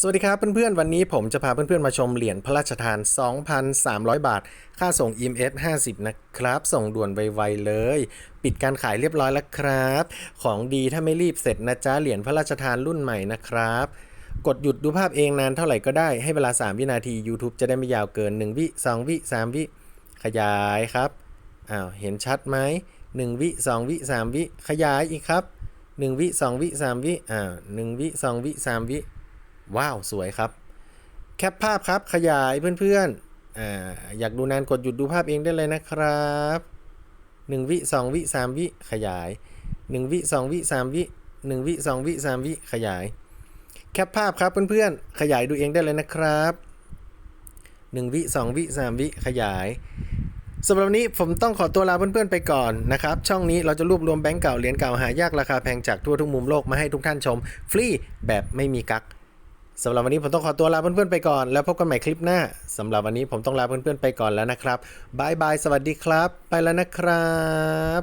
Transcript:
สวัสดีครับเพื่อนๆ วันนี้ผมจะพาเพื่อนๆ มาชมเหรียญพระราชทาน 2,300 บาท ค่าส่ง EMS 50 นะครับ ส่งด่วนไวๆเลย ปิดการขายเรียบร้อยแล้วครับ ของดีถ้าไม่รีบเสร็จนะจ๊ะ เหรียญพระราชทานรุ่นใหม่นะครับ กดหยุดดูภาพเองนานเท่าไหร่ก็ได้ ให้เวลา 3 วินาที YouTube จะได้ไม่ยาวเกิน 1 วิ 2 วิ 3 วิ ขยายครับ อ้าว เห็นชัดไหม 1 วิ 2 วิ 3 วิ ขยายอีกครับ 1 วิ 2 วิ 3 วิอ่า1วิ 2 วิ 3 วิ ว้าวสวยครับ แคปภาพครับขยายเพื่อนๆอ่าอยากดูนานกดหยุดดูภาพเองได้เลยนะครับ 1 วิ 2 วิ 3 วิขยาย 1 วิ 2 วิ 3 วิ 1 วิ 2 วิ 3 วิขยาย แคปภาพครับเพื่อนๆขยายดูเองได้เลยนะครับ 1 วิ 2 วิ 3 วิขยายสำหรับวันนี้ผมต้องขอตัวลาเพื่อนๆไปก่อนนะครับ ช่องนี้เราจะรวบรวมแบงก์เก่าเหรียญเก่าหายากราคาแพงจากทั่วทุกมุมโลกมาให้ทุกท่านชม ฟรีแบบไม่มีกัก สำหรับวันนี้ผมต้องขอตัวลาเพื่อนๆไปก่อน แล้วพบกันใหม่คลิปหน้าสำหรับวันนี้ผมต้องลาเพื่อนๆไปก่อนแล้วนะครับบายบายสวัสดีครับ ไปแล้วนะครับ